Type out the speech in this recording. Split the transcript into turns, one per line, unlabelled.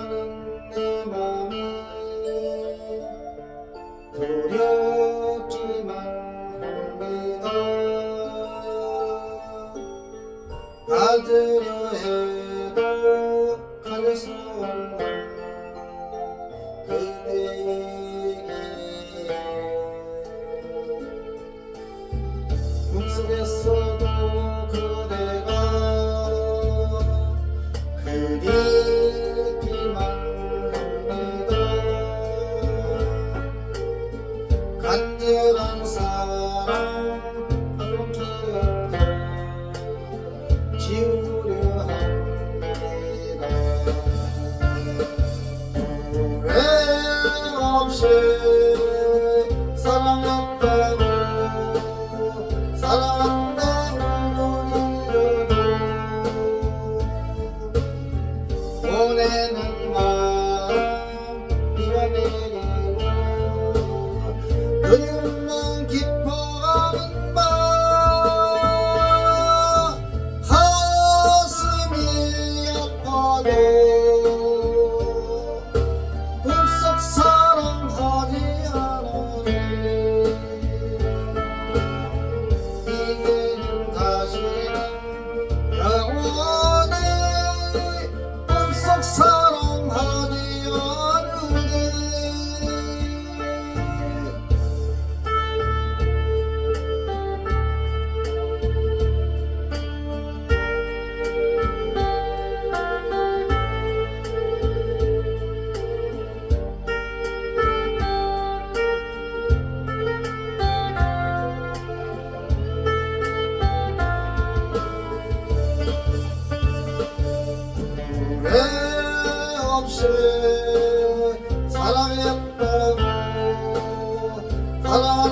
사는 내 맘이 두렵지만 합니다 가지려 해도 가질 수 없는 그대에게. 꿈속에서 அஞ்சுரம் சாரம் 사랑이었다고 사랑을